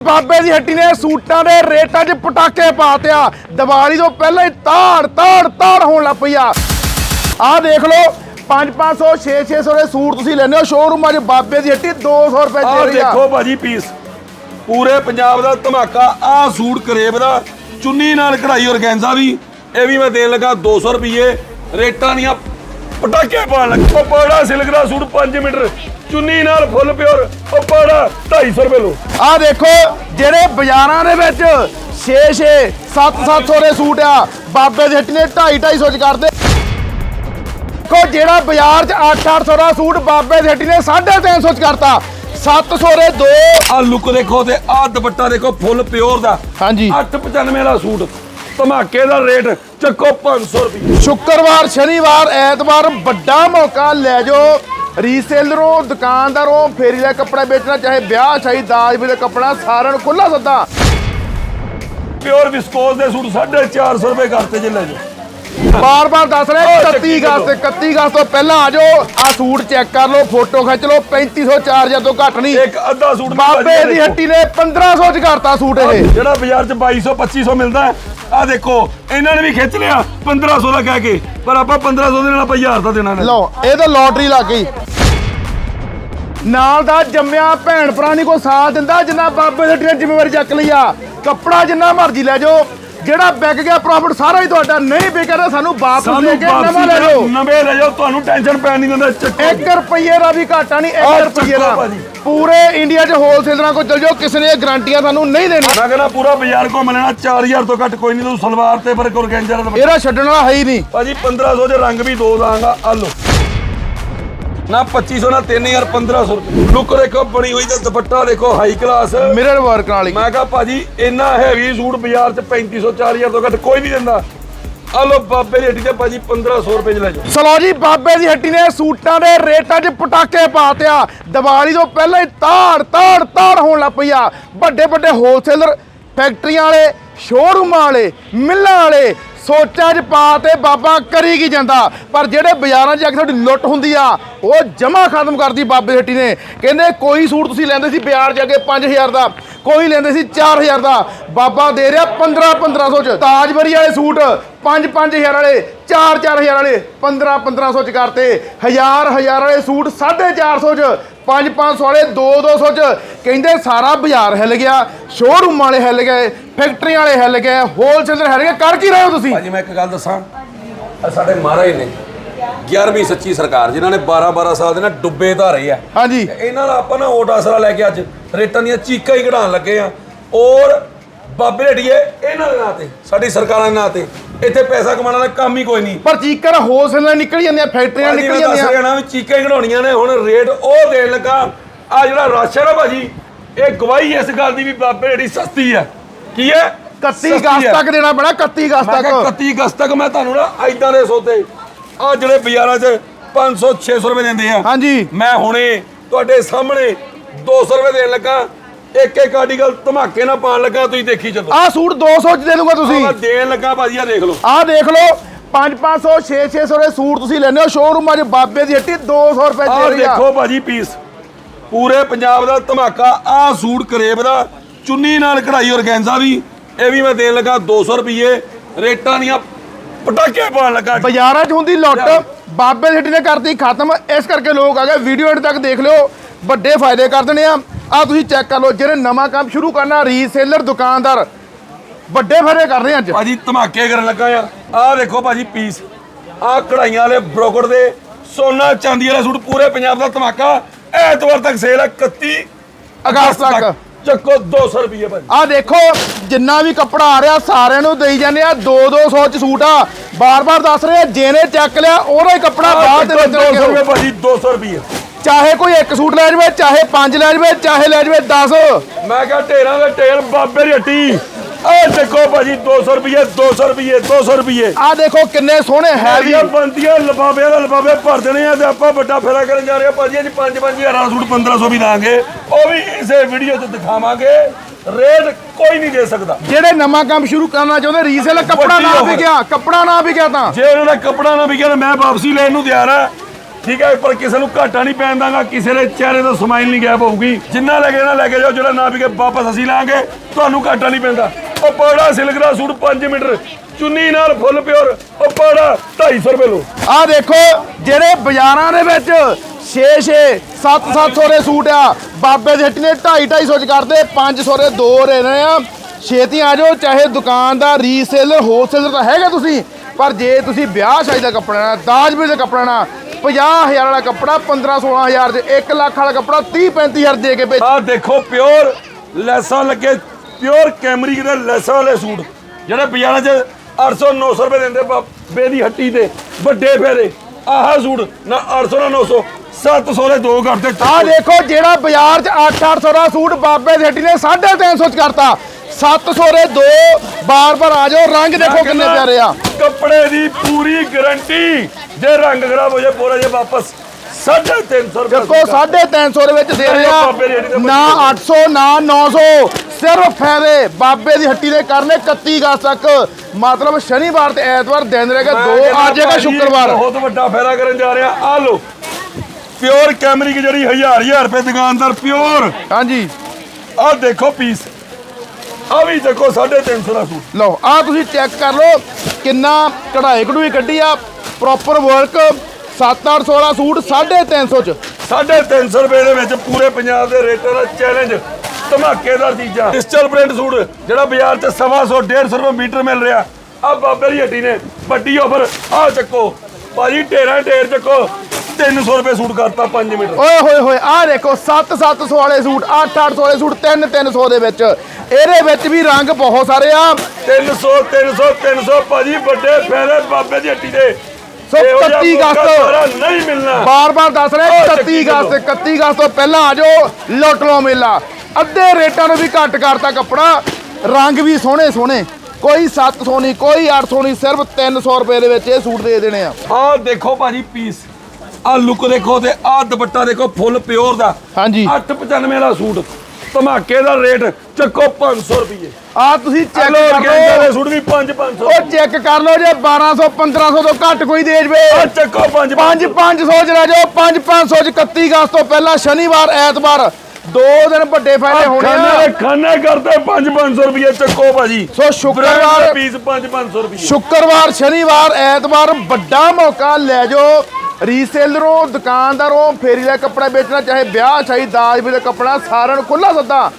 ਬਾਬੇ ਦੀ ਹੱਟੀ ਨੇ ਸੂਟਾਂ ਦੇ ਰੇਟਾਂ 'ਚ ਪਟਾਕੇ ਪਾਤਿਆ ਦੀਵਾਲੀ ਤੋਂ ਪਹਿਲਾਂ ਹੀ ਤਾੜ ਤਾੜ ਤਾੜ ਹੋਣ ਲੱਗ ਪਈ ਆ। ਆਹ ਦੇਖ ਲਓ 5-500 6-600 ਦੇ ਸੂਟ ਤੁਸੀਂ ਲੈਣੇ ਹੋ। ਸ਼ੋਰੂਮਾਂ 'ਚ ਬਾਬੇ ਦੀ ਹੱਟੀ 200 ਰੁਪਏ ਆਹ ਦੇ ਰਹੀ ਆ। ਦੇਖੋ ਭਾਜੀ ਪੀਸ ਪੂਰੇ ਪੰਜਾਬ ਦਾ ਧਮਾਕਾ ਆਹ ਸੂਟ ਕਰੇਬ ਦਾ। ਚੁੰਨੀ ਨਾਲ ਕਢਾਈ ਔਰਗੈਂਜ਼ਾ ਵੀ। ਇਹ ਵੀ ਮੈਂ ਦੇਣ ਲੱਗਾ 200 ਰੁਪਏ ਰੇਟਾਂ ਦੀਆਂ ਪਟਾਕੇ ਪਾਣ ਲੱਗਾ। ਉਹ ਪੜਾ ਸਿਲਕ ਦਾ ਸੂਟ 5 ਮੀਟਰ। ਚੁੰਨੀ ਨਾਲ ਫੁੱਲ ਪਿਓਰ। ਉਹ ਪੜਾ 250 ਰੁਪਏ ਲੋ ਆਹ ਦੇਖੋ ਜਿਹੜੇ ਬਾਜ਼ਾਰਾਂ ਦੇ ਵਿੱਚ 6-6 7-700 ਦੇ ਸੂਟ ਆ ਬਾਬੇ ਦੀ ਹੱਟੀ ਨੇ 2.5-250 ਚ ਕਰਦੇ। ਦੇਖੋ ਜਿਹੜਾ ਬਾਜ਼ਾਰ 'ਚ 8-800 ਦਾ ਸੂਟ ਬਾਬੇ ਦੀ ਹੱਟੀ ਨੇ 350 ਚ ਕਰਤਾ। 700 ਦੇ ਦੋ। ਆਹ ਲੁੱਕ ਦੇਖੋ ਤੇ ਆਹ ਦੁਪੱਟਾ ਦੇਖੋ ਫੁੱਲ ਪਿਓਰ ਦਾ। ਹਾਂਜੀ। 895 ਦਾ ਸੂਟ। ਧਮਾਕੇ ਦਾ ਰੇਟ ਚੱਕੋ 500 ਰੁਪਏ ਸ਼ੁੱਕਰਵਾਰ ਸ਼ਨੀਵਾਰ ਐਤਵਾਰ ਵੱਡਾ ਮੌਕਾ ਲੈ ਜਾਓ। ਰੀਸੇਲਰੋਂ ਦੁਕਾਨਦਾਰੋਂ ਫੇਰੀ ਦਾ ਕੱਪੜਾ ਵੇਚਣਾ ਚਾਹੇ ਵਿਆਹ ਸ਼ਾਹੀ ਦਾਜ ਵੀ ਦਾ ਕੱਪੜਾ ਸਾਰਿਆਂ ਨੂੰ ਖੁੱਲਾ ਸੱਦਾ। ਪਿਓਰ ਵਿਸਕੋਸ ਦੇ ਸੂਟ 450 ਰੁਪਏ ਕਰਤੇ ਜੇ ਲੈ ਜਾਓ। ਬਾਰ-ਬਾਰ ਦੱਸ ਰਹੇ ਆਹ 31 ਚੱਕੀ ਅਗਸਤ 31 ਅਗਸਤ ਤੋਂ ਪਹਿਲਾਂ ਆ ਜਾਓ। ਆ ਸੂਟ ਚੈੱਕ ਕਰ ਲਓ ਫੋਟੋ ਖਿੱਚ ਲਓ 3500 4000 ਤੋਂ ਘੱਟ ਨਹੀਂ। ਇੱਕ ਅੱਧਾ ਸੂਟ ਬਾਬੇ ਦੀ ਹੱਟੀ ਨੇ 1500 ਚ ਕਰਤਾ ਸੂਟ ਇਹ। ਜਿਹੜਾ ਬਾਜ਼ਾਰ ਚ 2200 2500 ਮਿਲਦਾ ਆ ਦੇਖੋ, ਇਹਨਾਂ ਨੇ ਵੀ ਖਿੱਚ ਲਿਆ 1500 ਦਾ ਕਹਿ ਕੇ। ਪਰ ਆਪਾਂ 1500 ਦੇ ਨਾਲ ਆਪਾਂ 1000 ਦਾ ਦੇਣਾ ਨੇ। ਲਓ, ਇਹ ਤਾਂ ਲੋਟਰੀ ਲੱਗ ਗਈ। ਨਾਲ ਦਾ ਜੰਮਿਆ ਭੈਣ ਭਰਾ ਨਹੀਂ ਕੋਈ ਸਾਥ ਦਿੰਦਾ, ਜਿੰਨਾ ਬਾਬੇ ਦੇ ਹੱਟੀ ਜ਼ਿੰਮੇਵਾਰੀ ਚੱਕ ਲਈ ਆ। ਕੱਪੜਾ ਜਿੰਨਾ ਮਰਜ਼ੀ ਲੈ ਜਾਓ। ਜਿਹੜਾ ਵਿਕ ਗਿਆ ਪ੍ਰੋਫਿਟ ਸਾਰਾ ਹੀ ਤੁਹਾਡਾ। ਨਹੀਂ ਵਿਕਿਆ ਤਾਂ ਸਾਨੂੰ ਵਾਪਸ ਦੇ ਸਾਨੂੰ ਕੇ ਨਵਾਂ ਲੈ ਜਾਓ ਨਵੇਂ ਲੈ ਜਾਓ ਤੁਹਾਨੂੰ ਟੈਨਸ਼ਨ ਪੈਣ ਨਹੀਂ ਦਿੰਦਾ ਚੱਕੋ 1 ਰੁਪਈਏ ਦਾ ਵੀ ਘਾਟਾ ਨਹੀਂ ਆਹ 1 ਰੁਪਈਏ ਦਾ। ਪੂਰੇ ਇੰਡੀਆ 'ਚ ਹੋਲਸੇਲਰਾਂ ਕੋਲ ਚਲ ਜਾਓ ਕਿਸੇ ਨੇ ਗਾਰੰਟੀਆਂ ਤੁਹਾਨੂੰ ਨਹੀਂ ਦੇਣੀਆਂ ਮੈਂ ਕਹਿੰਦਾ ਪੂਰਾ ਬਾਜ਼ਾਰ ਘੁੰਮ ਲੈਣਾ 4000 ਤੋਂ ਘੱਟ ਕੋਈ ਨਹੀਂ ਤੂੰ ਸਲਵਾਰ ਤੇ ਪਰ ਦੁਪੱਟਾ। ਇਹਦਾ ਛੱਡਣ ਵਾਲਾ ਹੈ ਹੀ ਨਹੀਂ। ਭਾਜੀ 1500 ਦੇ ਰੰਗ ਵੀ ਦੋ ਦਾਂਗਾ ਆ ਲੋ ਨਾ 2500 ਨਾ 3000 1500 ਰੁਪਏ। ਲੁੱਕ ਦੇਖੋ ਬਣੀ ਹੋਈ ਤੇ ਦੁਪੱਟਾ ਦੇਖੋ ਹਾਈ ਕਲਾਸ ਮਿਰਰ ਵਰਕ ਹੀ। ਮੈਂ ਕਹਾ ਭਾਜੀ ਇੰਨਾ ਹੈਵੀ ਸੂਟ ਬਾਜ਼ਾਰ 'ਚ 3500 4000 ਤੋਂ ਘੱਟ ਕੋਈ ਨਹੀਂ ਦਿੰਦਾ। ਆ ਲੋ ਬਾਬੇ ਦੀ ਹੱਟੀ ਤੇ ਭਾਜੀ 1500 ਰੁਪਏ 'ਚ ਲੈ ਜਾਓ। ਚਲੋ ਜੀ ਬਾਬੇ ਦੀ ਹੱਟੀ ਨੇ ਸੂਟਾਂ ਦੇ ਰੇਟਾਂ 'ਚ ਪਟਾਕੇ ਪਾਤਿਆ। ਦੀਵਾਲੀ ਤੋਂ ਪਹਿਲਾਂ ਹੀ ਤਾੜ ਤਾੜ ਤਾੜ ਹੋਣ ਲੱਗ ਪਈ ਆ। ਵੱਡੇ ਵੱਡੇ ਹੋਲਸੇਲਰ ਫੈਕਟਰੀਆਂ ਵਾਲੇ ਸ਼ੋਰੂਮਾਂ ਵਾਲੇ ਮਿੱਲਾਂ ਵਾਲੇ ਸੋਚਾਂ 'ਚ ਪਾ ਤੇ ਬਾਬਾ ਕਰੀ ਕੀ ਜਾਂਦਾ। ਪਰ ਜਿਹੜੇ ਬਾਜ਼ਾਰਾਂ 'ਚ ਜਾ ਕੇ ਤੁਹਾਡੀ ਲੁੱਟ ਹੁੰਦੀ ਆ ਉਹ ਜਮਾ ਖਤਮ ਕਰਦੀ ਬਾਬੇ ਹੱਟੀ ਨੇ। ਕਹਿੰਦੇ ਕੋਈ ਸੂਟ ਤੁਸੀਂ ਲੈਂਦੇ ਸੀ ਬਾਜ਼ਾਰ ਜਾ ਕੇ 5000 ਦਾ, ਕੋਈ ਲੈਂਦੇ ਸੀ 4000 ਦਾ। ਬਾਬਾ ਦੇ ਰਿਹਾ 15 1500 ਚ। ਤਾਜਵਰੀ ਵਾਲੇ ਸੂਟ 5 5000 ਵਾਲੇ 4 4000 ਵਾਲੇ 15 1500 ਚ ਕਰਤੇ। ਹਜ਼ਾਰ ਹਜ਼ਾਰ ਵਾਲੇ ਸੂਟ 450 ਚ 5 500 ਵਾਲੇ 2 200 ਚ। ਕਹਿੰਦੇ ਸਾਰਾ ਬਾਜ਼ਾਰ ਹਿੱਲ ਗਿਆ ਸ਼ੋਰੂਮ ਵਾਲੇ ਹਿੱਲ ਗਏ ਫੈਕਟਰੀਆਂ ਵਾਲੇ ਹਿੱਲ ਗਏ ਹੋਲਸੇਲਰ ਹਿੱਲ ਗਏ। ਕਰ ਕੀ ਰਹੇ ਹੋ ਤੁਸੀਂ? ਭਾਜੀ, ਮੈਂ ਇੱਕ ਗੱਲ ਦੱਸਾਂ। ਆਹ ਸਾਡੇ ਮਹਾਰਾਜ ਨੇ 11ਵੀਂ ਸੱਚੀ ਸਰਕਾਰ ਜਿਨ੍ਹਾਂ ਨੇ 12 12 ਸਾਲ ਦੇ ਨਾ ਡੁੱਬੇ ਧਾਰੇ ਆ। ਹਾਂਜੀ। ਇਹਨਾਂ ਦਾ ਆਪਾਂ ਨਾ ਓਟ ਆਸਰਾ ਲੈ ਕੇ ਅੱਜ ਰੇਟਾਂ ਦੀਆਂ ਚੀਕਾਂ ਹੀ ਕਢਾਉਣ ਲੱਗੇ ਆ। ਔਰ ਬਾਬੇ ਢੜੀਏ ਇਹਨਾਂ ਦੇ ਨਾਂ ਤੇ ਸਾਡੀ ਸਰਕਾਰਾਂ ਦੇ ਨਾਂ ਤੇ ਇੱਥੇ ਪੈਸਾ ਕਮਾਉਣ ਦਾ ਕੰਮ ਹੀ ਕੋਈ ਨਹੀਂ। ਪਰ ਚੀਕਰ ਹੋਲਸੇਲਰ ਨਿਕਲ ਜਾਂਦੀਆਂ ਫੈਕਟਰੀਆਂ ਭਾਜੀ ਨਿਕਲ ਰਿਹਾ ਨਾ ਵੀ ਚੀਕਾਂ ਹੀ ਕਢਾਉਣੀਆਂ ਨੇ ਹੁਣ ਰੇਟ ਉਹ ਦੇਣ ਲੱਗਾ। ਆ ਜਿਹੜਾ ਰਾਸ਼ਨ ਆ ਭਾਜੀ ਇਹ ਗਵਾਹੀ ਇਸ ਗੱਲ ਦੀ ਵੀ ਬਾਬੇ ਢੜੀ ਸਸਤੀ ਆ ਕੀ ਹੈ? 31 ਸਸਤੀ ਅਗਸਤ ਹੈ। ਤੱਕ ਦੇਣਾ ਪੈਣਾ 31 ਅਗਸਤ ਮੈਂ ਕਿਹਾ ਤੱਕ। 31 ਅਗਸਤ ਤੱਕ ਮੈਂ ਤੁਹਾਨੂੰ ਨਾ ਐਦਾਂ ਦੇ ਸੌਦੇ ਆ ਜਿਹੜੇ ਬਾਜ਼ਾਰਾਂ 'ਚ 500 600 ਰੁਪਏ ਦਿੰਦੇ ਆ। ਹਾਂਜੀ। ਮੈਂ ਹੁਣੇ ਤੁਹਾਡੇ ਸਾਹਮਣੇ 200 ਰੁਪਏ ਦੇਣ ਲੱਗਾ। ਇੱਕ ਇੱਕ ਆਰਟੀਕਲ ਧਮਾਕੇ ਨਾਲ ਪਾਣ ਲੱਗਾ ਤੁਸੀਂ ਦੇਖੀ ਚੱਲੋ। ਆਹ ਸੂਟ 200 ਚ ਦੇ ਦੂੰਗਾ ਤੁਸੀਂ। ਮੈਂ ਦੇਣ ਲੱਗਾ ਭਾਜੀ ਆ ਦੇਖ ਲਓ। ਆਹ ਦੇਖ ਲਓ 5-500 6-600 ਦੇ ਸੂਟ ਤੁਸੀਂ ਲੈਣੇ ਹੋ। ਸ਼ੋਰੂਮਾਂ 'ਚ ਬਾਬੇ ਦੀ ਹੱਟੀ 200 ਰੁਪਏ ਦੇ ਰਹੀ ਆ। ਦੇਖੋ ਭਾਜੀ ਪੀਸ ਪੂਰੇ ਪੰਜਾਬ ਦਾ ਧਮਾਕਾ ਆਹ ਸੂਟ ਕਰੇਬ ਦਾ। ਚੁੰਨੀ ਨਾਲ ਕਢਾਈ ਔਰਗੈਂਜ਼ਾ ਵੀ। ਇਹ ਵੀ ਮੈਂ ਦੇਣ ਲੱਗਾ 200 ਰੁਪਏ ਰੇਟਾਂ ਦੀਆਂ ਪਟਾਕੇ ਪਾਣ ਲੱਗਾ। ਬਾਜ਼ਾਰਾਂ 'ਚ ਹੁੰਦੀ ਲੁੱਟ ਬਾਬੇ ਹੱਟੀ ਨੇ ਕਰਤੀ ਖਤਮ ਇਸ ਕਰਕੇ ਲੋਕ ਆ ਗਏ ਵੀਡੀਓ ਐਂਡ ਤੱਕ ਦੇਖ ਲਿਓ ਵੱਡੇ ਫਾਇਦੇ ਕਰ ਦੇਣੇ ਆ। ਆ ਤੁਸੀਂ ਚੈੱਕ ਕਰ ਲਓ ਜਿਹੜੇ ਨਵਾਂ ਕੰਮ ਸ਼ੁਰੂ ਕਰਨਾ ਰੀਸੇਲਰ ਦੁਕਾਨਦਾਰ ਵੱਡੇ ਫਾਇਦੇ ਕਰ ਰਹੇ ਅੱਜ। ਭਾਜੀ ਧਮਾਕੇ ਕਰਨ ਲੱਗਾ ਆ ਆਹ ਦੇਖੋ ਭਾਜੀ ਪੀਸ ਆਹ ਕਢਾਈਆਂ ਵਾਲੇ ਬ੍ਰੋਕਟ ਦੇ ਸੋਨਾ ਚਾਂਦੀ ਵਾਲੇ ਸੂਟ ਪੂਰੇ ਪੰਜਾਬ ਦਾ ਧਮਾਕਾ। ਐਤਵਾਰ ਤੱਕ ਸੇਲ ਹੈ 31 ਅਗਸਤ ਤੱਕ। ਚੱਕੋ 200 ਰੁਪਏ ਭਾਜੀ ਆ ਦੇਖੋ ਜਿੰਨਾ ਵੀ ਕੱਪੜਾ ਆ ਰਿਹਾ ਸਾਰਿਆਂ ਨੂੰ ਦੇਈ ਜਾਂਦੇ ਆ। 2-200 ਚ ਸੂਟ ਆ। ਬਾਰ-ਬਾਰ ਦੱਸ ਰਹੇ ਆ ਜਿਹਨੇ ਚੱਕ ਲਿਆ ਉਹਦਾ ਹੀ ਕੱਪੜਾ ਬਾਅਦ ਦੇ ਵਿੱਚ 200 ਰੁਪਏ ਭਾਜੀ 200 ਰੁਪਏ। ਚਾਹੇ ਕੋਈ ਇੱਕ ਸੂਟ ਲੈ ਜਾਵੇ ਚਾਹੇ ਪੰਜ ਲੈ ਜਾਵੇ ਚਾਹੇ ਲੈ ਜਾਵੇ 10 ਮੈਂ ਕਿਹਾ ਢੇਰਾਂ ਦੇ ਢੇਰ ਬਾਬੇ ਦੀ ਹੱਟੀ। ਆਹ ਦੇਖੋ ਭਾਜੀ 200 ਰੁਪਏ 200 ਰੁਪਏ 200 ਰੁਪਏ ਆ ਦੇਖੋ ਕਿੰਨੇ ਸੋਹਣੇ ਹੈਵੀ ਹੈਵੀਆਂ ਬੰਦੀਆਂ ਲਫਾਫਿਆਂ ਦਾ ਲਫਾਫੇ ਭਰ ਦੇਣੇ ਆ ਤੇ ਆਪਾਂ ਵੱਡਾ ਫੇਰਾ ਕਰਨ ਜਾ ਰਹੇ ਆ। ਭਾਜੀ ਅੱਜ 5-5000 ਦਾ ਸੂਟ 1500 ਵੀ ਦਾਂਗੇ ਉਹ ਵੀ ਇਸੇ ਵੀਡੀਓ 'ਚ ਦਿਖਾਵਾਂਗੇ। ਰੇਟ ਕੋਈ ਨਹੀਂ ਦੇ ਸਕਦਾ। ਜਿਹੜੇ ਨਵਾਂ ਕੰਮ ਸ਼ੁਰੂ ਕਰਨਾ ਚਾਹੁੰਦੇ ਰੀਸੇਲ ਕੱਪੜਾ ਵੱਡੀ ਨਾ offer। ਵਿਕਿਆ ਕੱਪੜਾ ਨਾ ਵਿਕਿਆ ਤਾਂ। ਜੇ ਉਹਨਾਂ ਦਾ ਕੱਪੜਾ ਨਾ ਵਿਕਿਆ ਤਾਂ ਮੈਂ ਵਾਪਸੀ ਲੈਣ ਨੂੰ ਤਿਆਰ ਆ। ਠੀਕ ਹੈ ਪਰ ਕਿਸੇ ਨੂੰ ਘਾਟਾ ਨਹੀਂ ਪੈਣ ਦਾਂਗਾ ਕਿਸੇ ਦੇ ਚਿਹਰੇ ਤੋਂ ਸਮਾਈਲ ਨਹੀਂ ਗਾਇਬ ਹੋਊਗੀ। ਜਿੰਨਾ ਲੈ ਕੇ ਨਾ ਲੈ ਕੇ ਜਾਓ। ਜਿਹੜਾ ਨਾ ਵਿਕੇ ਵਾਪਸ ਅਸੀਂ ਲਾਂਗੇ। ਤੁਹਾਨੂੰ ਘਾਟਾ ਨਹੀਂ ਪੈਂਦਾ। ਉਹ ਪੌੜਾ ਸਿਲਕ ਦਾ ਸੂਟ 5 ਮੀਟਰ ਚੁੰਨੀ ਨਾਲ ਫੁੱਲ ਪਿਓਰ ਉਹ ਪੌੜਾ 250 ਰੁਪਏ ਲੋ ਆ ਦੇਖੋ ਜਿਹੜੇ ਬਾਜ਼ਾਰਾਂ ਦੇ ਵਿੱਚ 6 6 7 700 ਦੇ ਸੂਟ ਆ ਬਾਬੇ ਦੇ ਹੱਟੀ ਨੇ 2.5 250 ਚ ਕਰਦੇ 500 ਦੇ ਦੋ ਦੇ ਰਹੇ ਆ। ਛੇਤੀ ਆ ਜਾਓ ਚਾਹੇ ਦੁਕਾਨਦਾਰ ਰੀਸੇਲਰ ਹੋਲਸੇਲਰ ਤਾਂ ਹੈਗਾ ਤੁਸੀਂ ਪਰ ਜੇ ਤੁਸੀਂ ਵਿਆਹ ਸ਼ਾਦੀ ਦਾ ਕੱਪੜਾ ਨਾ ਦਾਜ ਵੀ ਦਾ ਕੱਪੜਾ ਨਾ 50000 ਵਾਲਾ ਕੱਪੜਾ 15 16000 ਚ 1 ਲੱਖ ਵਾਲਾ ਕੱਪੜਾ 30 35000 ਦੇ ਕੇ ਵੇਚ ਆ ਦੇਖੋ ਪਿਓਰ ਲੈਸਾਂ ਲੱਗੇ ਪਿਓਰ ਕੈਮਰਿਕ ਦੇ ਲੈਸਾਂ ਵਾਲੇ ਸੂਟ ਜਿਹੜੇ ਬਾਜ਼ਾਰਾਂ 'ਚ 800 900 ਰੁਪਏ ਦਿੰਦੇ ਬਾਬੇ ਦੀ ਹੱਟੀ ਤੇ ਵੱਡੇ ਫੇਰੇ। ਆਹ ਸੂਟ ਨਾ 800 ਨਾ 900 700 ਦੇ ਦੋ ਕਰਦੇ ਆ ਦੇਖੋ ਜਿਹੜਾ ਬਾਜ਼ਾਰ 'ਚ 8-800 ਦਾ ਸੂਟ ਬਾਬੇ ਦੀ ਹੱਟੀ ਨੇ 350 ਚ ਕਰਤਾ। 700 ਦੇ ਦੋ ਬਾਰ-ਬਾਰ ਆ ਜਾਓ ਰੰਗ ਦੇਖੋ ਕਿੰਨੇ ਪਿਆਰੇ ਆ। ਕੱਪੜੇ ਦੀ ਪੂਰੀ ਗਾਰੰਟੀ ਜੇ ਰੰਗ ਖਰਾਬ ਹੋ ਜਾਏ ਪੂਰਾ ਜੇ ਵਾਪਸ 350 ਰੁਪਏ ਦੇਖੋ 350 ਦੇ ਵਿੱਚ ਦੇ ਰਹੇ। ਨਾ 800 ਨਾ 900 ਸਿਰਫ ਫਾਇਦੇ ਬਾਬੇ ਦੀ ਹੱਟੀ ਦੇ ਕਰਨੇ 31 ਅਗਸਤ ਤੱਕ ਮਤਲਬ ਸ਼ਨੀਵਾਰ ਤੇ ਐਤਵਾਰ ਦਿਨ ਰਹੇਗਾ ਦੋ ਭਾਜੀ, ਸ਼ੁੱਕਰਵਾਰ। ਬਹੁਤ ਵੱਡਾ ਫਾਇਦਾ ਕਰਨ ਜਾ ਰਿਹਾ। ਆ ਲੋ ਪਿਓਰ ਕੈਮਰਿਕ ਜਿਹੜੀ ਹਜ਼ਾਰ ਹਜ਼ਾਰ ਰੁਪਏ ਦੁਕਾਨਦਾਰ ਪਿਓਰ। ਹਾਂਜੀ। ਆ ਦੇਖੋ ਪੀਸ ਆ ਵੀ ਦੇਖੋ 350 ਦਾ ਸੂਟ। ਲਓ ਆ ਤੁਸੀਂ ਚੈੱਕ ਕਰ ਲਓ ਕਿੰਨਾ ਕਢਾਈ ਕਢੂਈ ਕੱਢੀ ਆ। ਪ੍ਰੋਪਰ ਵਰਕ 7-800 ਦਾ ਸੂਟ 350 ਚ। 350 ਰੁਪਏ ਦੇ ਵਿੱਚ ਪੂਰੇ ਪੰਜਾਬ ਦੇ ਰੇਟਾਂ ਦਾ ਚੈਲੰਜ ਧਮਾਕੇਦਾਰ ਚੀਜ਼ਾਂ ਡਿਜੀਟਲ ਪ੍ਰਿੰਟ ਸੂਟ ਜਿਹੜਾ ਬਾਜ਼ਾਰ 'ਚ 150 150 ਰੁਪਏ ਮੀਟਰ ਮਿਲ ਰਿਹਾ। ਆ ਬਾਬੇ ਦੀ ਹੱਟੀ ਨੇ ਵੱਡੀ ਆਫਰ ਆ ਚੱਕੋ। ਭਾਜੀ ਢੇਰਾਂ ਢੇਰ ਚੱਕੋ। 300 ਰੁਪਏ ਸੂਟ ਕਰਤਾ 5 ਮੀਟਰ। ਓਏ ਹੋਏ ਹੋਏ ਆ ਦੇਖੋ 7-700 ਵਾਲੇ ਸੂਟ 8-800 ਵਾਲੇ ਸੂਟ 3-300 ਦੇ ਵਿੱਚ। ਇਹਦੇ ਵਿੱਚ ਵੀ ਰੰਗ ਬਹੁਤ ਸਾਰੇ ਆ। 300 300 300 ਭਾਜੀ ਵੱਡੇ ਫਾਇਦੇ ਬਾਬੇ ਦੀ ਹੱਟੀ ਦੇ। ਸੋ ਇਹੋ ਜਿਹਾ 31 ਮੌਕਾ ਅਗਸਤ। ਨਹੀਂ ਮਿਲਣਾ। ਬਾਰ-ਬਾਰ ਦੱਸ ਰਹੇ ਓ 31 ਚੱਕੀ ਅਗਸਤ 31 ਅਗਸਤ ਤੋਂ ਪਹਿਲਾਂ ਆ ਜਾਓ ਲੁੱਟ ਲਓ ਮੇਲਾ। ਅੱਧੇ ਰੇਟਾਂ ਨੂੰ ਵੀ ਘੱਟ ਕਰਤਾ ਕੱਪੜਾ। ਰੰਗ ਵੀ ਸੋਹਣੇ ਸੋਹਣੇ। ਕੋਈ 700 ਨਹੀਂ ਕੋਈ 800 ਨਹੀਂ ਸਿਰਫ 300 ਰੁਪਏ ਦੇ ਵਿੱਚ ਇਹ ਸੂਟ ਦੇ ਦੇਣੇ ਆ। ਆਹ ਦੇਖੋ ਭਾਜੀ ਪੀਸ ਆਹ ਲੁੱਕ ਦੇਖੋ ਤੇ ਆਹ ਦੁਪੱਟਾ ਦੇਖੋ ਫੁੱਲ ਪਿਓਰ ਦਾ। ਹਾਂਜੀ। 895 ਦਾ ਸੂਟ। ਧਮਾਕੇ ਦਾ ਰੇਟ ਚੱਕੋ 500 ਰੁਪਏ ਆ ਤੁਸੀਂ ਚੈੱਕ ਚਲੋ ਕਰ ਅਰਗੈਂਜਾ ਦੇ ਲਓ ਸੂਟ ਵੀ 5 500 ਉਹ ਚੈੱਕ ਕਰ ਲਓ ਜੇ 1200 1500 ਤੋਂ ਘੱਟ ਕੋਈ ਦੇ ਜਵੇ। ਆ ਚੱਕੋ 5 5 500 ਚ ਰਹਿ ਜਾਓ। 5 500 ਚ 31 ਅਗਸਤ ਤੋਂ ਪਹਿਲਾਂ ਸ਼ਨੀਵਾਰ ਐਤਵਾਰ। ਦੋ ਦਿਨ ਵੱਡੇ ਫਾਇਦੇ ਹੋਣੇ ਆ। ਖਾਣੇ ਕਰਦੇ 5 500 ਰੁਪਏ ਚੱਕੋ ਭਾਜੀ। ਸੋ ਸ਼ੁੱਕਰਵਾਰ ਪੀਸ 5 500 ਰੁਪਏ ਸ਼ੁੱਕਰਵਾਰ ਸ਼ਨੀਵਾਰ ਐਤਵਾਰ ਵੱਡਾ ਮੌਕਾ ਲੈ ਜਾਓ। ਰੀਸੇਲਰੋਂ ਦੁਕਾਨਦਾਰੋਂ ਫੇਰੀ ਦਾ ਕੱਪੜਾ ਵੇਚਣਾ ਚਾਹੇ ਵਿਆਹ ਚਾਹੀ ਦਾਜ ਵੀ ਦਾ ਕੱਪੜਾ ਸਾਰਿਆਂ ਨੂੰ ਖੁੱਲਾ ਸੱਦਾ।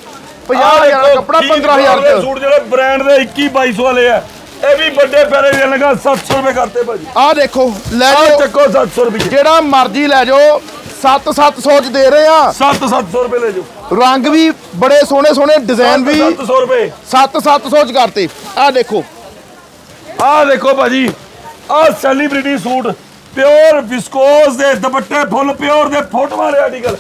50000 ਦਾ ਕੱਪੜਾ 15000 ਦੇ ਸੂਟ ਜਿਹੜੇ ਬ੍ਰਾਂਡ ਦੇ 21 2200 ਵਾਲੇ ਆ ਇਹ ਵੀ ਵੱਡੇ ਪੈਰੇ ਦੇ ਲਗਾ 700 ਰੁਪਏ ਕਰਤੇ ਭਾਜੀ। ਆਹ ਦੇਖੋ ਲੈ ਆ ਜਾਓ। ਚੱਕੋ 700 ਰੁਪਏ। ਜਿਹੜਾ ਮਰਜ਼ੀ ਲੈ ਜਾਓ 7-700 ਚ ਦੇ ਰਹੇ ਆ। 7 700 ਰੁਪਏ ਲੈ ਜਾਓ। ਰੰਗ ਵੀ ਬੜੇ ਸੋਹਣੇ ਸੋਹਣੇ ਡਿਜ਼ਾਈਨ ਵੀ 700 ਰੁਪਏ। 7-700 ਚ ਕਰਤੇ। ਆਹ ਦੇਖੋ। ਆਹ ਦੇਖੋ ਭਾਜੀ ਆਹ ਸੈਲੀਬ੍ਰਿਟੀ ਸੂਟ। ਪਿਓਰ ਵਿਸਕੋਸ ਦੇ ਦੁਪੱਟੇ ਫੁੱਲ ਪਿਓਰ ਦੇ ਫੋਟੋਆਂ ਵਾਲੇ ਆਰਟੀਕਲ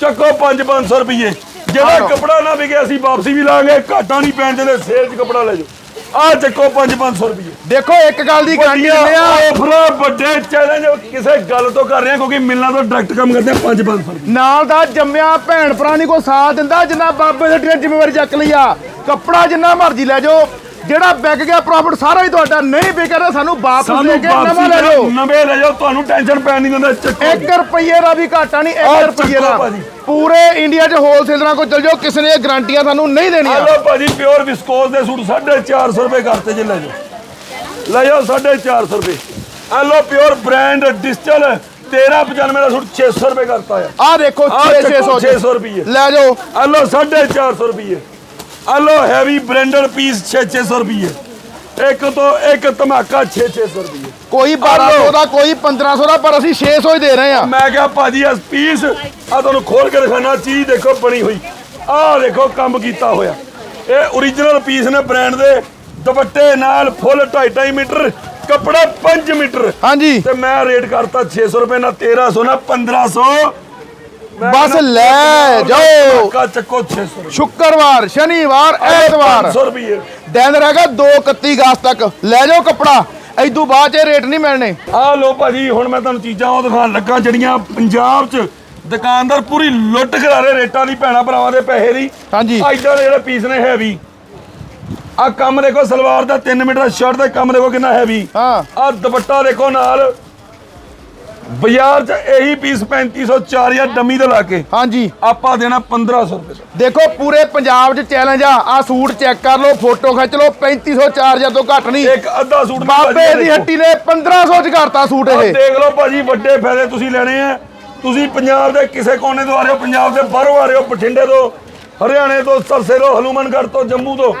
ਚੱਕੋ 5-500 ਰੁਪਏ ਜਿਹੜਾ। ਕਪੜਾ ਨਾ ਵਿਕੇ ਅਸੀਂ ਵਾਪਸੀ ਵੀ ਲਾਂਗੇ ਘਾਟਾ ਨਹੀਂ ਪੈਣ ਦਿੰਦੇ ਸੇਲ 'ਚ ਕਪੜਾ ਲੈ ਜਾਓ। ਆਹ ਚੱਕੋ 5-500 ਰੁਪਏ ਦੇਖੋ ਇੱਕ ਗੱਲ ਦੀ ਗਾਰੰਟੀ ਦਿੰਦੇ ਆ? ਆਫਰਾਂ ਵੱਡੇ ਚੈਲੰਜ ਕਿਸੇ ਗੱਲ ਤੋਂ ਕਰ ਰਹੇ ਕਿਉਂਕਿ ਮਿਲਣਾ ਤੋਂ ਡਾਇਰੈਕਟ ਕੰਮ ਕਰਦੇ ਆ 5-500 ਰੁਪਏ ਨਾਲ ਦਾ ਜੰਮਿਆ ਭੈਣ ਭਰਾ ਨਹੀਂ ਕੋਈ ਸਾਥ ਦਿੰਦਾ ਜਿੰਨਾ ਬਾਬੇ ਦੇ ਢੀਆਂ ਜ਼ਿੰਮੇਵਾਰੀ ਚੱਕ ਲਈ ਆ। ਕੱਪੜਾ ਜਿੰਨਾ ਮਰਜ਼ੀ ਲੈ ਜਾਓ ਜਿਹੜਾ ਵਿਕ ਗਿਆ ਪ੍ਰੋਫਿਟ ਸਾਰਾ ਹੀ ਤੁਹਾਡਾ। ਨਹੀਂ ਵਿਕਦਾ ਸਾਨੂੰ ਵਾਪਸ ਲੈ ਕੇ ਨਵਾਂ ਲੈ ਜਾਓ। ਨਵੇਂ ਲੈ ਜਾਓ ਤੁਹਾਨੂੰ ਟੈਨਸ਼ਨ ਪੈਣ ਨਹੀਂ ਦਿੰਦਾ ਚੱਕੋ 1 ਰੁਪਏ ਦਾ ਵੀ ਘਾਟਾ ਨਹੀਂ ਆਹ 1 ਰੁਪਏ ਦਾ। ਪੂਰੇ ਇੰਡੀਆ 'ਚ ਹੋਲਸੇਲਰਾਂ ਕੋਲ ਚਲ ਜਾਓ ਕਿਸੇ ਨੇ ਇਹ ਗਾਰੰਟੀਆਂ ਤੁਹਾਨੂੰ ਨਹੀਂ ਦੇਣੀਆਂ ਹਲੋ ਭਾਜੀ ਪਿਓਰ ਵਿਸਕੋਸ ਦੇ ਸੂਟ 450 ਰੁਪਏ ਕਰਤੇ ਜੇ ਲੈ ਜਾਓ। ਲੈ ਜਾਓ 450 ਰੁਪਏ। ਹਲੋ ਪਿਓਰ ਬ੍ਰਾਂਡ ਡਿਜੀਟਲ 1395 ਦਾ ਸੂਟ 600 ਰੁਪਏ ਕਰਤਾ ਹੈ ਆਹ ਦੇਖੋ ਆਹ 6 ਚੱਕੋ 600 600 ਰੁਪਏ ਲੈ ਜਾਓ। ਹਲੋ 450 ਰੁਪਏ ਹਲੋ ਹੈਵੀ ਬ੍ਰਾਂਡਡ ਪੀਸ 600 ਰੁਪਏ ਇੱਕ ਤੋਂ ਇੱਕ ਧਮਾਕਾ 600 ਰੁਪਏ ਕੋਈ 1200 ਦਾ ਕੋਈ 1500 ਦਾ ਪਰ ਅਸੀਂ 600 ਹੀ ਦੇ ਰਹੇ ਆ ਮੈਂ ਕਿਹਾ ਭਾਜੀ ਇਸ ਪੀਸ ਆ ਤੁਹਾਨੂੰ ਖੋਲ ਕੇ ਦਿਖਾਣਾ ਚੀਜ਼ ਦੇਖੋ ਬਣੀ ਹੋਈ ਆਹ ਦੇਖੋ ਕੰਮ ਕੀਤਾ ਹੋਇਆ ਇਹ origignal ਪੀਸ ਨੇ ਬ੍ਰਾਂਡ ਦੇ ਦੁਪੱਟੇ ਨਾਲ ਫੁੱਲ 2.5 ਮੀਟਰ ਕੱਪੜਾ 5 ਮੀਟਰ ਹਾਂਜੀ ਤੇ ਮੈਂ ਰੇਟ ਕਰਤਾ 600 ਰੁਪਏ ਨਾਲ 1300 ਨਾਲ 1500 ਮੈਂ ਬਸ ਲੈ ਜਾਓ। ਕਾ ਚੱਕੋ 600 ਰੁਪਏ ਸ਼ੁੱਕਰਵਾਰ ਸ਼ਨੀਵਾਰ ਐਤਵਾਰ। 500 ਰੁਪਏ ਦਿਨ ਰਹੇਗਾ 2 31 ਅਗਸਤ ਤੱਕ। ਲੈ ਜਾਓ ਕੱਪੜਾ। ਐਦੂ ਬਾਅਦ ਚ ਇਹ ਰੇਟ ਨਹੀਂ ਮਿਲਣੇ। ਆ ਲੋ ਭਾਜੀ ਹੁਣ ਮੈਂ ਤੁਹਾਨੂੰ ਚੀਜ਼ਾਂ ਉਹ ਦਿਖਾਉਣ ਲੱਗਾ ਜਿਹੜੀਆਂ ਪੰਜਾਬ 'ਚ ਦੁਕਾਨਦਾਰ ਪੂਰੀ ਲੁੱਟ ਕਰਾ ਰਹੇ ਰੇਟਾਂ ਦੀ ਭੈਣਾ ਭਰਾਵਾਂ ਦੇ ਪੈਸੇ ਦੀ। ਹਾਂਜੀ। ਇਦਾਂ ਦੇ ਜਿਹੜੇ ਪੀਸ ਨੇ ਹੈਵੀ ਆ ਕੰਮ ਦੇਖੋ ਸਲਵਾਰ ਦਾ 3 ਮੀਟਰ ਦਾ ਸ਼ਰਟ ਦਾ ਕੰਮ ਦੇਖੋ ਕਿੰਨਾ ਹੈਵੀ ਹਾਂ। ਆ ਦੁਪੱਟਾ ਦੇਖੋ ਨਾਲ। ਬਾਜ਼ਾਰ 'ਚ ਇਹੀ ਪੀਸ 3500 4000 ਡੰਮੀ ਦਾ ਲਾ ਕੇ ਹਾਂਜੀ। ਆਪਾਂ ਦੇਣਾ 1500 ਰੁਪਏ ਦਾ ਦੇਖੋ ਪੂਰੇ ਪੰਜਾਬ 'ਚ ਚੈਲੰਜ ਆ। ਆ ਸੂਟ ਚੈੱਕ ਕਰ ਲਓ ਫੋਟੋ ਖਿੱਚ ਲਓ 3500 4000 ਤੋਂ ਘੱਟ ਨਹੀਂ। ਇੱਕ ਅੱਧਾ ਸੂਟ ਵੀ ਬਾਬੇ ਦੀ ਦੇਖੋ। ਹੱਟੀ ਨੇ 1500 'ਚ ਕਰਤਾ ਸੂਟ ਆਹ ਇਹ। ਦੇਖ ਲਓ ਭਾਜੀ ਵੱਡੇ ਫਾਇਦੇ ਤੁਸੀਂ ਲੈਣੇ ਆ। ਤੁਸੀਂ ਪੰਜਾਬ ਦੇ ਕਿਸੇ ਕੋਨੇ ਤੋਂ ਆ ਰਹੇ ਹੋ ਪੰਜਾਬ ਦੇ ਬਾਹਰੋਂ ਆ ਰਹੇ ਹੋ ਬਠਿੰਡੇ ਤੋਂ ਹਰਿਆਣੇ ਤੋਂ ਸਰਸੇ ਤੋਂ ਹਨੂਮਨਗੜ੍ਹ ਤੋਂ ਜੰਮੂ ਤੋਂ।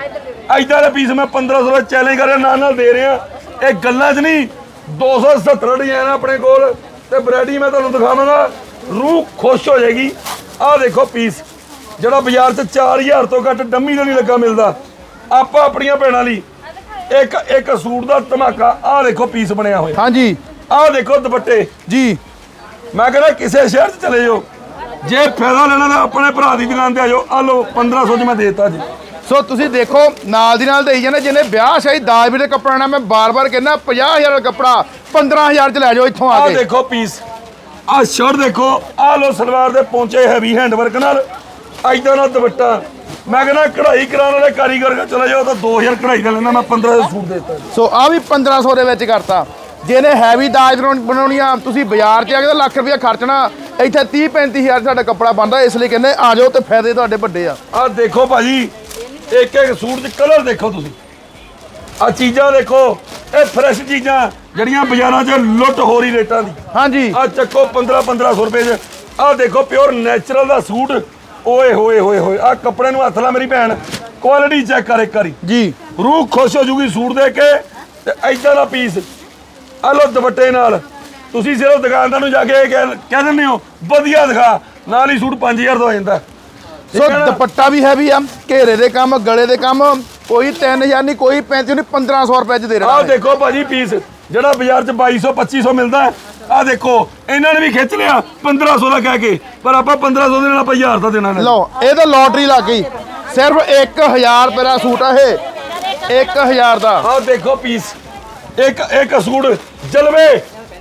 ਐਦਾਂ ਦੇ ਪੀਸ ਮੈਂ 1500 ਦਾ ਚੈਲੰਜ ਕਰ ਰਿਹਾ ਨਾਲ ਨਾਲ ਦੇ ਰਿਹਾ। ਇਹ ਗੱਲਾਂ 'ਚ ਨਹੀਂ 270 ਡਿਜ਼ਾਈਨ ਆਪਣੇ ਕੋਲ। ਤੇ ਵੈਰਾਈਟੀ ਮੈਂ ਤੁਹਾਨੂੰ ਦਿਖਾਵਾਂਗਾ। ਰੂਹ ਖੁਸ਼ ਹੋ ਜਾਏਗੀ। ਆਹ ਦੇਖੋ ਪੀਸ। ਜਿਹੜਾ ਬਾਜ਼ਾਰ 'ਚ 4000 ਤੋਂ ਘੱਟ ਡੰਮੀ ਦਾ ਨਹੀਂ ਲੱਗਾ ਮਿਲਦਾ। ਆਪਾਂ ਆਪਣੀਆਂ ਭੈਣਾਂ ਲਈ ਇੱਕ ਇੱਕ ਸੂਟ ਦਾ ਧਮਾਕਾ ਆਹ ਦੇਖੋ ਪੀਸ ਬਣਿਆ ਹੋਇਆ। ਹਾਂਜੀ। ਆਹ ਦੇਖੋ ਦੁਪੱਟੇ। ਜੀ। ਮੈਂ ਕਹਿੰਦਾ ਕਿਸੇ ਸ਼ਹਿਰ 'ਚ ਚਲੇ ਜਾਓ। ਜੇ ਫਾਇਦਾ ਲੈਣਾ ਤਾਂ ਆਪਣੇ ਭਰਾ ਦੀ ਦੁਕਾਨ ਤੇ ਆ ਜਾਓ। ਆ ਲਓ 1500 'ਚ ਮੈਂ ਦੇਤਾ ਜੀ। ਸੋ ਤੁਸੀਂ ਦੇਖੋ ਨਾਲ ਦੀ ਨਾਲ ਦੇਈ ਜਾਂਦੇ ਜਿਹਨੇ ਵਿਆਹ ਸ਼ਾਹੀ ਦਾਜ ਵੀ ਦੇ ਕੱਪੜਾ ਨਾ ਮੈਂ ਬਾਰ-ਬਾਰ ਕਹਿੰਦਾ 50000 ਦਾ ਕੱਪੜਾ 15000 ਚ ਲੈ ਜਾਓ ਇੱਥੋਂ ਆ ਕੇ। ਦੇਖੋ ਪੀਸ ਆਹ ਸ਼ਰਟ ਦੇਖੋ ਆਹ ਲਓ ਸਲਵਾਰ ਦੇ ਪੌਂਚੇ ਹੈਵੀ ਹੈਂਡ ਵਰਕ ਨਾਲ। ਐਦਾਂ ਦਾ ਦੁਪੱਟਾ। ਮੈਂ ਕਹਿੰਦਾ ਕਢਾਈ ਕਰਾਉਣ ਵਾਲੇ ਕਾਰੀਗਰ ਕੋਲ ਚਲੇ ਜਾਓ ਤਾਂ 2000 ਕਢਾਈ ਦਾ ਲੈਣਾ ਮੈਂ 1500 ਦਾ ਸੂਟ ਦੇਤਾ। ਜੀ ਸੋ ਆ ਵੀ 1500 ਦੇ ਵਿੱਚ ਕਰਤਾ। ਜਿਹਨੇ ਹੈਵੀ ਦਾਜ ਬਣਾਉਣ- ਆ ਤੁਸੀਂ ਬਾਜ਼ਾਰ 'ਚ ਆ ਕੇ ਤਾਂ ਲੱਖ ਰੁਪਇਆ ਖਰਚਣਾ ਇੱਥੇ 30 35000 ਸਾਡਾ ਕੱਪੜਾ ਬਣਦਾ ਇਸ ਲਈ ਕਹਿੰਦੇ ਆ ਜਾਓ ਤੇ ਫਾਇਦੇ ਤੁਹਾਡੇ ਵੱਡੇ ਆ। ਆਹ ਦੇਖੋ ਭਾਜੀ ਇੱਕ ਇੱਕ ਸੂਟ 'ਚ ਕਲਰ ਦੇਖੋ ਤੁਸੀਂ। ਆਹ ਚੀਜ਼ਾਂ ਦੇਖੋ ਇਹ ਫਰੈਸ਼ ਚੀਜ਼ਾਂ ਜਿਹੜੀਆਂ ਬਾਜ਼ਾਰਾਂ 'ਚ ਲੁੱਟ ਹੋ ਰਹੀ ਰੇਟਾਂ ਦੀ। ਹਾਂਜੀ। ਆ ਚੱਕੋ 15 1500 ਰੁਪਏ ਚ। ਆ ਦੇਖੋ ਪਿਓਰ ਨੈਚੁਰਲ ਦਾ ਸੂਟ। ਓਏ ਹੋਏ ਹੋਏ ਹੋਏ। ਆ ਕੱਪੜੇ ਨੂੰ ਹੱਥ ਲਾ ਮੇਰੀ ਭੈਣ। ਕੁਆਲਿਟੀ ਚੈੱਕ ਕਰ ਇੱਕ ਵਾਰੀ। ਜੀ। ਰੂਹ ਖੁਸ਼ ਹੋ ਜੂਗੀ ਸੂਟ ਦੇ ਕੇ ਤੇ ਐਦਾਂ ਦਾ ਪੀਸ ਆ ਲੋ ਦੁਪੱਟੇ ਨਾਲ। ਤੁਸੀਂ ਸਿਰਫ ਦੁਕਾਨਦਾਰ ਨੂੰ ਜਾ ਕੇ ਇਹ ਕਹਿ ਕਹਿ ਦਿੰਦੇ ਹੋ ਵਧੀਆ ਦਿਖਾ। ਨਾਲ ਹੀ ਸੂਟ 5000 ਦਾ ਹੋ ਜਾਂਦਾ। ਸੋ? ਦੁਪੱਟਾ ਵੀ ਹੈਵੀ ਆ ਘੇਰੇ ਦੇ ਕੰਮ ਗਲੇ ਦੇ ਕੰਮ ਕੋਈ 3000 ਨਹੀਂ ਕੋਈ 35 ਨਹੀਂ 1500 ਰੁਪਏ ਚ ਦੇ ਰਿਹਾ ਆਹ ਦੇਖੋ ਭਾਜੀ ਪੀਸ ਜਿਹੜਾ ਬਾਜ਼ਾਰ 'ਚ 2200 2500 ਮਿਲਦਾ ਆ ਦੇਖੋ ਇਹਨਾਂ ਨੇ ਵੀ ਖਿੱਚ ਲਿਆ 1500 ਦਾ ਕਹਿ ਕੇ ਪਰ ਆਪਾਂ 1500 ਦੇ ਨਾਲ ਆਪਾਂ 1000 ਦਾ ਦੇਣਾ ਲਓ ਇਹ ਤਾਂ ਲੋਟਰੀ ਲੱਗ ਗਈ ਸਿਰਫ 1000 ਰੁਪਏ ਦਾ ਸੂਟ ਆ ਇਹ 1000 ਦਾ ਆਹ ਦੇਖੋ ਪੀਸ ਇੱਕ ਇੱਕ ਸੂਟ ਜਲਵੇ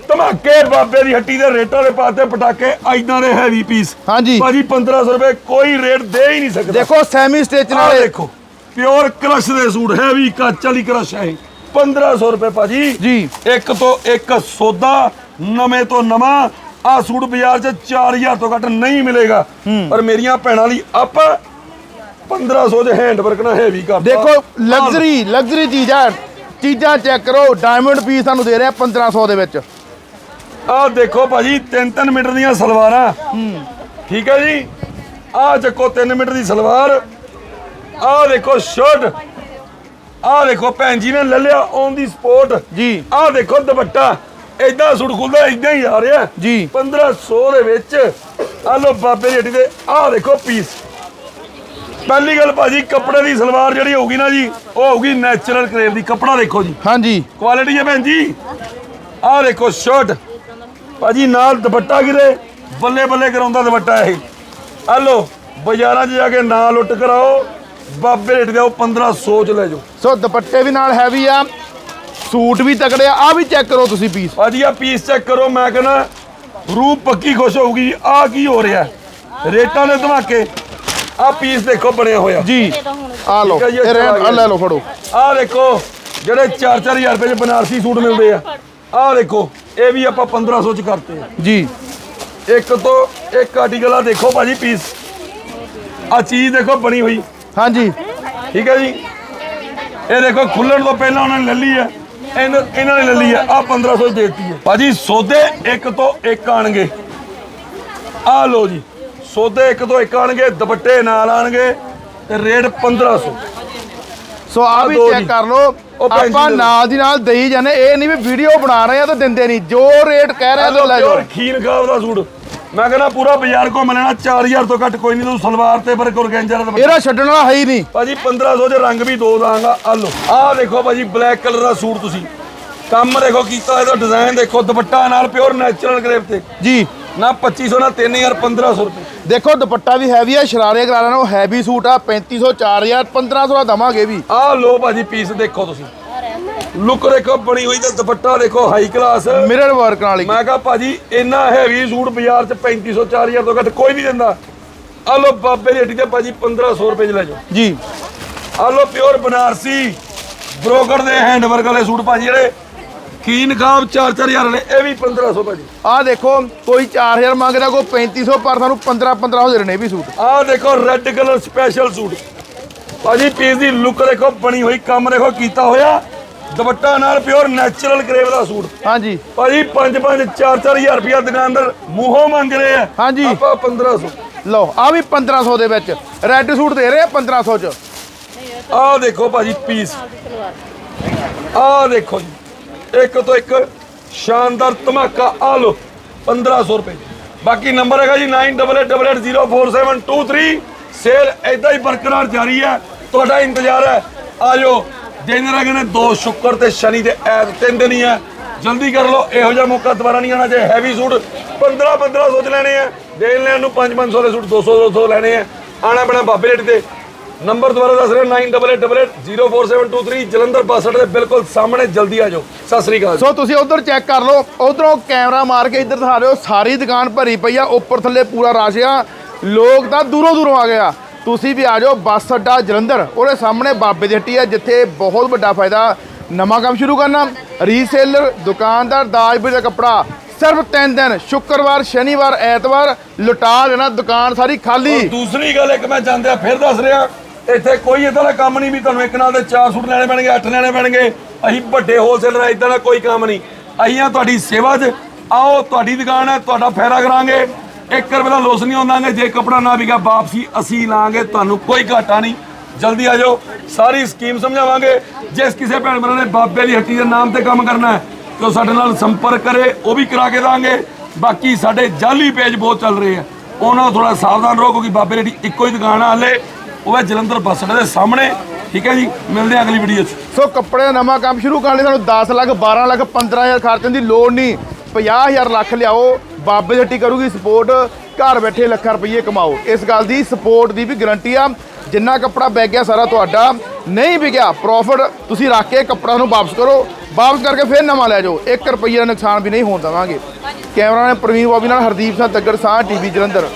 ਧਮਾਕੇ ਬਾਬੇ ਦੀ ਹੱਟੀ ਦੇ ਰੇਟਾਂ ਦੇ ਪਾਤੇ ਪਟਾਕੇ ਐਦਾਂ ਦੇ ਹੈਵੀ ਪੀਸ ਹਾਂਜੀ। ਭਾਜੀ 1500 ਰੁਪਏ ਕੋਈ ਰੇਟ ਦੇ ਹੀ ਨਹੀਂ ਸਕਦਾ। ਦੇਖੋ ਸੈਮੀ ਸਟਿਚ ਨਾਲੇ ਦੇਖੋ ਪਿਓਰ ਕ੍ਰਸ਼ ਦੇ ਸੂਟ ਹੈਵੀ ਕੱਚ ਵਾਲੀ ਕ੍ਰਸ਼ ਹੈ ਇਹ। 1500 ਰੁਪਏ ਭਾਜੀ। ਜੀ। ਇੱਕ ਤੋਂ ਇੱਕ ਸੌਦਾ ਨਵੇਂ ਤੋਂ ਨਵਾਂ। ਆ ਸੂਟ ਬਾਜ਼ਾਰ 'ਚ 4000 ਤੋਂ ਘੱਟ ਨਹੀਂ ਮਿਲੇਗਾ। ਪਰ ਮੇਰੀਆਂ ਭੈਣਾਂ ਲਈ ਆਪਾਂ 1500 ਦੇ ਹੈਂਡ ਵਰਕ ਨਾਲ ਹੈਵੀ ਕਰਦਾ ਦੇਖੋ ਲਗਜ਼ਰੀ ਲਗਜ਼ਰੀ ਚੀਜ਼ ਆ ਚੀਜ਼ਾਂ ਚੈੱਕ ਕਰੋ ਡਾਇਮੰਡ ਪੀਸ ਤੁਹਾਨੂੰ ਦੇ ਰਿਹਾ 1500 ਦੇ ਵਿੱਚ। ਆਹ ਦੇਖੋ ਭਾਜੀ 3-3 ਮੀਟਰ ਦੀਆਂ ਸਲਵਾਰਾਂ। ਠੀਕ ਹੈ ਜੀ? ਆਹ ਚੱਕੋ 3 ਮੀਟਰ ਦੀ ਸਲਵਾਰ। ਆਹ ਦੇਖੋ ਸ਼ਰਟ। ਆਹ ਦੇਖੋ ਭੈਣ ਜੀ ਨੇ ਲੈ ਲਿਆ ਔਨ ਦੀ ਸਪੋਰਟ ਜੀ। ਆਹ ਦੇਖੋ ਦੁਪੱਟਾ। ਐਦਾਂ ਸੁੱਟ ਖੁੱਲਦਾ ਐਦਾਂ ਹੀ ਆ ਰਿਹਾ। ਜੀ। 1500 ਦੇ ਵਿੱਚ। ਆਹ ਲੋ ਬਾਬੇ ਦੀ ਹੱਟੀ ਦੇ ਆਹ ਦੇਖੋ ਪੀਸ ਪਹਿਲੀ ਗੱਲ ਭਾਜੀ ਕੱਪੜੇ ਦੀ ਸਲਵਾਰ ਜਿਹੜੀ ਹੋਊਗੀ ਨਾ ਜੀ ਉਹ ਹੋਊਗੀ ਨੈਚੁਰਲ ਕਰੇਵ ਦੀ। ਕੱਪੜਾ ਦੇਖੋ ਜੀ। ਹਾਂਜੀ। ਕੁਆਲਿਟੀ ਹੈ ਭੈਣ ਜੀ। ਆਹ ਦੇਖੋ ਸ਼ਰਟ ਭਾਜੀ ਨਾਲ ਦੁਪੱਟਾ ਗਿਰੇ ਬੱਲੇ ਬੱਲੇ ਕਰਾਉਂਦਾ ਦੁਪੱਟਾ ਇਹ। ਆ ਲੋ ਬਾਜ਼ਾਰਾਂ 'ਚ ਜਾ ਕੇ ਨਾ ਲੁੱਟ ਕਰਾਓ ਬਾਬੇ ਰੇਟ ਦੇ ਉਹ 1500 ਚ ਲੈ ਜਾਓ। ਸੋ ਦੁਪੱਟੇ ਵੀ ਨਾਲ ਹੈਵੀ ਆ ਸੂਟ ਵੀ ਤਕੜੇ ਆ ਆ ਵੀ ਚੈੱਕ ਕਰੋ ਤੁਸੀਂ ਪੀਸ ਭਾਜੀ ਆ ਪੀਸ ਚੈੱਕ ਕਰੋ ਮੈਂ ਕਹਿੰਦਾ ਰੂਹ ਪੱਕੀ ਖੁਸ਼ ਹੋਊਗੀ ਆ ਕੀ ਹੋ ਰਿਹਾ? ਰੇਟਾਂ ਦੇ ਧਮਾਕੇ ਆ ਪੀਸ ਦੇਖੋ ਬਣਿਆ ਹੋਇਆ ਜੀ ਆ ਲਓ ਇਹ ਰਹਿਣ- ਆਹ ਲੈ ਲਓ ਫੜੋ। ਆ ਦੇਖੋ ਜਿਹੜੇ 4-4000 ਰੁਪਏ ਚ ਬਨਾਰਸੀ ਸੂਟ ਮਿਲਦੇ ਆ। ਆ ਦੇਖੋ ਇਹ ਵੀ ਆਪਾਂ 1500 ਚ ਕਰਤੇ। ਆ ਜੀ। ਇੱਕ ਤੋਂ ਇੱਕ ਆਰਟੀਕਲ ਆ ਦੇਖੋ ਭਾਜੀ ਪੀਸ ਆ ਚੀਜ਼ ਦੇਖੋ ਬਣੀ ਹੋਈ। ਹਾਂਜੀ। ਠੀਕ ਹੈ ਜੀ? ਇਹ ਦੇਖੋ ਖੁੱਲਣ ਤੋਂ ਪਹਿਲਾਂ ਉਹਨਾਂ ਨੇ ਲੈ ਲਈ ਹੈ। ਇਹਨਾਂ ਇਹਨਾਂ ਨੇ ਲੈ ਲਈ ਹੈ। ਆ 1500 ਦੀ ਦੇਤੀ ਹੈ। ਭਾਜੀ ਸੌਦੇ ਇੱਕ ਤੋਂ ਇੱਕ ਆਣਗੇ। ਆ ਲੋ ਜੀ। ਸੌਦੇ ਇੱਕ ਤੋਂ ਇੱਕ ਆਣਗੇ ਦੁਪੱਟੇ ਨਾਲ ਆਣਗੇ ਤੇ ਰੇਟ 1500 ਸੋ ਆ ਵੀ ਚੈੱਕ। ਕਰ ਲਓ। ਆਪਾਂ ਨਾਲ ਦੀ ਨਾਲ ਦੇਈ ਜਾਂਦੇ ਇਹ ਨਹੀਂ ਵੀ ਵੀਡੀਓ ਬਣਾ ਰਹੇ ਆ ਤਾਂ ਦਿੰਦੇ ਨਹੀਂ। ਜੋ ਰੇਟ ਕਹਿ ਰਹੇ ਆ ਲੈ ਜਾਓ। ਖੀਨ ਖਾਬ ਦਾ ਸੂਟ। ਮੈਂ ਕਹਿੰਦਾ ਪੂਰਾ ਬਾਜ਼ਾਰ ਘੁੰਮ ਲੈਣਾ 4000 ਤੋਂ ਘੱਟ ਕੋਈ ਨਹੀਂ ਤੂੰ ਸਲਵਾਰ ਤੇ ਪਰ ਗੁਰਗੰਜਾ ਦਾ ਇਹਦਾ ਛੱਡਣ ਵਾਲਾ ਹੈ ਹੀ ਨਹੀਂ। ਭਾਜੀ 1500 ਦੇ ਰੰਗ ਵੀ ਦੋ ਦਾਂਗਾ। ਆ ਲੋ ਆਹ ਦੇਖੋ ਭਾਜੀ ਬਲੈਕ ਕਲਰ ਦਾ ਸੂਟ ਤੁਸੀਂ। ਕੰਮ ਦੇਖੋ ਕੀਤਾ ਇਹਦਾ ਡਿਜ਼ਾਈਨ ਦੇਖੋ ਦੁਪੱਟਾ ਨਾਲ ਪਿਓਰ ਨੈਚੁਰਲ ਗ੍ਰੇਪ ਤੇ। ਜੀ। ਨਾ 2500 ਨਾ 3000 1500 ਰੁਪਏ। ਦੇਖੋ ਦੁਪੱਟਾ ਵੀ ਹੈਵੀ ਆ ਸ਼ਰਾਰੇ ਕਰਾ ਲੈਣਾ ਉਹ ਹੈਵੀ ਸੂਟ ਆ 3500 4000 1500 ਦਾ ਦਵਾਂਗੇ ਵੀ। ਆਹ ਲੋ ਭਾਜੀ ਪੀਸ ਦੇਖੋ ਤੁਸੀਂ। ਲੁੱਕ ਦੇਖੋ ਬਣੀ ਹੋਈ ਤੇ ਦੁਪੱਟਾ ਦੇਖੋ ਹਾਈ ਕਲਾਸ ਮਿਰਰ ਵਰਕ ਹੀ। ਮੈਂ ਕਹਾ ਭਾਜੀ ਇੰਨਾ ਹੈਵੀ ਸੂਟ ਬਾਜ਼ਾਰ 'ਚ 3500 4000 ਤੋਂ ਘੱਟ ਕੋਈ ਨਹੀਂ ਦਿੰਦਾ। ਆ ਲੋ ਬਾਬੇ ਦੀ ਹੱਟੀ ਤੇ ਭਾਜੀ 1500 ਰੁਪਏ 'ਚ ਲੈ ਜਾਓ। ਜੀ। ਆ ਲੋ ਪਿਓਰ ਬਨਾਰਸੀ ਬ੍ਰੋਕਰ ਦੇ ਹੈਂਡ ਵਰਕ ਵਾਲੇ ਸੂਟ ਭਾਜੀ ਜਿਹੜੇ ਕੀ ਨਕਾਬ 4-4000 ਵਾਲੇ ਇਹ ਵੀ 1500 ਭਾਜੀ ਆਹ ਦੇਖੋ ਕੋਈ 4000 ਮੰਗਦਾ ਕੋਈ 3500 ਪਰ ਸਾਨੂੰ 15 1500 ਦੇ ਰਹੇ ਨੇ ਵੀ ਸੂਟ। ਆਹ ਦੇਖੋ ਰੈੱਡ ਕਲਰ ਸਪੈਸ਼ਲ ਸੂਟ। ਭਾਜੀ ਪੀਸ ਦੀ ਲੁੱਕ ਦੇਖੋ ਬਣੀ ਹੋਈ ਕੰਮ ਦੇਖੋ ਕੀਤਾ ਹੋਇਆ। ਦੁਪੱਟਾ ਨਾਲ ਪਿਓਰ ਨੈਚੁਰਲ ਕਰੇਵ ਦਾ ਸੂਟ। ਹਾਂਜੀ। ਭਾਜੀ 5-5 4-4000 ਰੁਪਇਆ ਦੁਕਾਨਦਾਰ ਮੂੰਹੋਂ ਮੰਗ ਰਹੇ ਆ। ਹਾਂਜੀ। ਆਪਾਂ 1500 ਲਓ ਆ ਵੀ 1500 ਦੇ ਵਿੱਚ। ਰੈੱਡ ਸੂਟ ਦੇ ਰਹੇ ਆ 1500 ਚ। ਆਹ ਦੇਖੋ ਭਾਜੀ ਪੀਸ ਆਹ ਦੇਖੋ ਜੀ। ਇੱਕ ਤੋਂ ਇੱਕ ਸ਼ਾਨਦਾਰ ਧਮਾਕਾ ਆ ਲੋ 1500 ਰੁਪਏ ਬਾਕੀ ਨੰਬਰ ਹੈਗਾ ਜੀ 9888047223 ਸੇਲ ਐਦਾਂ ਹੀ ਬਰਕਰਾਰ ਜਾਰੀ ਹੈ ਤੁਹਾਡਾ ਇੰਤਜ਼ਾਰ ਹੈ ਆਜੋ ਦਿਨ ਰਹਿ ਨੇ ਦੋ ਸ਼ੁੱਕਰ ਤੇ ਸ਼ਨੀ ਦੇ ਐਤ ਤਿੰਨ ਦਿਨ ਹੀ ਹੈ ਜਲਦੀ ਕਰ ਲਓ ਇਹੋ ਜਿਹਾ ਮੌਕਾ ਦੁਬਾਰਾ ਨਹੀਂ ਆਉਣਾ ਜੇ ਹੈਵੀ ਸੂਟ 15 1500 ਚ ਲੈਣੇ ਆ ਦੇਣ ਲੈਣ ਨੂੰ 5 500 ਦੇ ਸੂਟ 200 200 ਲੈਣੇ ਆ ਆਣਾ ਪੈਣਾ ਬਾਬੇ ਰੇਟ ਤੇ ਨੰਬਰ ਦੁਬਾਰਾ ਦੱਸ ਰਿਹਾ 9888047223 ਜਲੰਧਰ ਬੱਸ ਅੱਡੇ ਦੇ ਬਿਲਕੁਲ ਸਾਹਮਣੇ ਜਲਦੀ ਆ ਜਾਓ। ਸਤਿ ਸ੍ਰੀ ਅਕਾਲ ਸੋ ਤੁਸੀਂ ਉਧਰ ਚੈੱਕ ਕਰ ਲਓ ਉਧਰੋਂ ਕੈਮਰਾ ਮਾਰ ਕੇ ਇੱਧਰ ਦਿਖਾ ਦਿਓ ਸਾਰੀ ਦੁਕਾਨ ਭਰੀ ਪਈ ਆ ਉੱਪਰ ਥੱਲੇ ਪੂਰਾ ਰਸ਼ ਆ ਲੋਕ ਤਾਂ ਦੂਰੋਂ ਦੂਰੋਂ ਆ ਗਏ ਆ। ਤੁਸੀਂ ਵੀ ਆ ਜਾਓ ਬੱਸ ਅੱਡਾ ਜਲੰਧਰ ਉਹਦੇ ਸਾਹਮਣੇ ਬਾਬੇ ਦੀ ਹੱਟੀ ਆ ਜਿੱਥੇ ਬਹੁਤ ਵੱਡਾ ਫਾਇਦਾ ਨਵਾਂ ਕੰਮ ਸ਼ੁਰੂ ਕਰਨਾ। ਰੀਸੇਲਰ ਦੁਕਾਨਦਾਰ ਦਾਜਬੀ ਦਾ ਕੱਪੜਾ ਸਿਰਫ 3 ਦਿਨ ਸ਼ੁੱਕਰਵਾਰ ਸ਼ਨੀਵਾਰ ਐਤਵਾਰ ਲੁਟਾ ਦੇਣਾ ਦੁਕਾਨ ਸਾਰੀ ਖਾਲੀ। ਦੂਸਰੀ ਗੱਲ ਇੱਕ ਮੈਂ ਜਾਂਦਿਆ ਫਿਰ ਦੱਸ ਰਿਹਾ ਇੱਥੇ ਕੋਈ ਇਦਾਂ ਦਾ ਕੰਮ ਨਹੀਂ ਵੀ ਤੁਹਾਨੂੰ ਇੱਕ ਨਾਲ ਦੇ ਚਾਰ ਸੂਟ ਲੈਣੇ ਪੈਣਗੇ, ਅੱਠ ਲੈਣੇ ਪੈਣਗੇ। ਅਸੀਂ ਵੱਡੇ ਹੋਲਸੇਲਰ ਇਦਾਂ ਦਾ ਕੋਈ ਕੰਮ ਨਹੀਂ। ਅਸੀਂ ਆ ਤੁਹਾਡੀ ਸੇਵਾ 'ਚ। ਆਓ, ਤੁਹਾਡੀ ਦੁਕਾਨ ਹੈ, ਤੁਹਾਡਾ ਫਾਇਦਾ ਕਰਾਂਗੇ। 1 ਰੁਪਏ ਦਾ ਲੋਸ ਨਹੀਂ ਹੁੰਦਾਗੇ ਜੇ ਕਪੜਾ ਨਾ ਵਿਕਾ ਵਾਪਸੀ ਅਸੀਂ ਲਾਂਗੇ। ਤੁਹਾਨੂੰ ਕੋਈ ਘਾਟਾ ਨਹੀਂ। ਜਲਦੀ ਆ ਜਾਓ। ਸਾਰੀ ਸਕੀਮ ਸਮਝਾਵਾਂਗੇ। ਜਿਸ ਕਿਸੇ ਭੈਣ ਭਰਾ ਨੇ ਬਾਬੇ ਦੀ ਹੱਟੀ ਦੇ ਨਾਮ ਤੇ ਕੰਮ ਕਰਨਾ ਹੈ, ਤੇ ਉਹ ਸਾਡੇ ਨਾਲ ਸੰਪਰਕ ਕਰੇ, ਉਹ ਵੀ ਕਰਾ ਕੇ ਦਾਂਗੇ। ਬਾਕੀ ਸਾਡੇ ਜਾਲੀ ਪੇਜ ਬਹੁਤ ਚੱਲ ਰਹੇ ਆ। ਉਹਨਾਂ ਨੂੰ ਥੋੜਾ ਸਾਵਧਾਨ ਰਹੋ, ਕਿਉਂਕਿ ਬਾਬੇ ਦੀ ਇੱਕੋ ਹੀ ਦੁਕਾਨ ਆ ਹਲੇ। ਉਹ ਹੈ ਜਲੰਧਰ ਬੱਸ ਅੱਡੇ ਦੇ ਸਾਹਮਣੇ। ਠੀਕ ਹੈ ਜੀ, ਮਿਲਦੇ ਹਾਂ ਅਗਲੀ ਵੀਡੀਓ 'ਚ। ਸੋ ਕੱਪੜੇ ਦਾ ਨਵਾਂ ਕੰਮ ਸ਼ੁਰੂ ਕਰਨ ਲਈ ਸਾਨੂੰ 10 ਲੱਖ 12 ਲੱਖ 15000 ਖਰਚਣ ਦੀ ਲੋੜ ਨਹੀਂ। 50000 ਲੱਖ ਲਿਆਓ, ਬਾਬੇ ਦੀ ਹੱਟੀ ਕਰੂਗੀ ਸਪੋਰਟ ਘਰ ਬੈਠੇ ਲੱਖਾਂ ਰੁਪਏ ਕਮਾਓ। ਇਸ ਗੱਲ ਦੀ ਸਪੋਰਟ ਦੀ ਵੀ ਗਾਰੰਟੀ ਆ। ਜਿੰਨਾ ਕੱਪੜਾ ਵਿਕ ਗਿਆ ਸਾਰਾ ਤੁਹਾਡਾ, ਨਹੀਂ ਵਿਕਿਆ ਪ੍ਰੋਫਿਟ ਤੁਸੀਂ ਰੱਖ ਕੇ ਕੱਪੜਾ ਨੂੰ ਵਾਪਸ ਕਰੋ। ਵਾਪਸ ਕਰਕੇ ਫਿਰ ਨਵਾਂ ਲੈ ਜਾਓ। 1 ਰੁਪਏ ਦਾ ਨੁਕਸਾਨ ਵੀ ਨਹੀਂ ਹੋਣ ਦੇਵਾਂਗੇ। ਕੈਮਰਾਮੈਨ ਪ੍ਰਵੀਨ ਬਾਬੀ ਨਾਲ ਹਰਦੀਪ ਸਿੰਘ ਤੱਗੜ ਸਾਹ ਟੀਵੀ ਜਲੰਧਰ।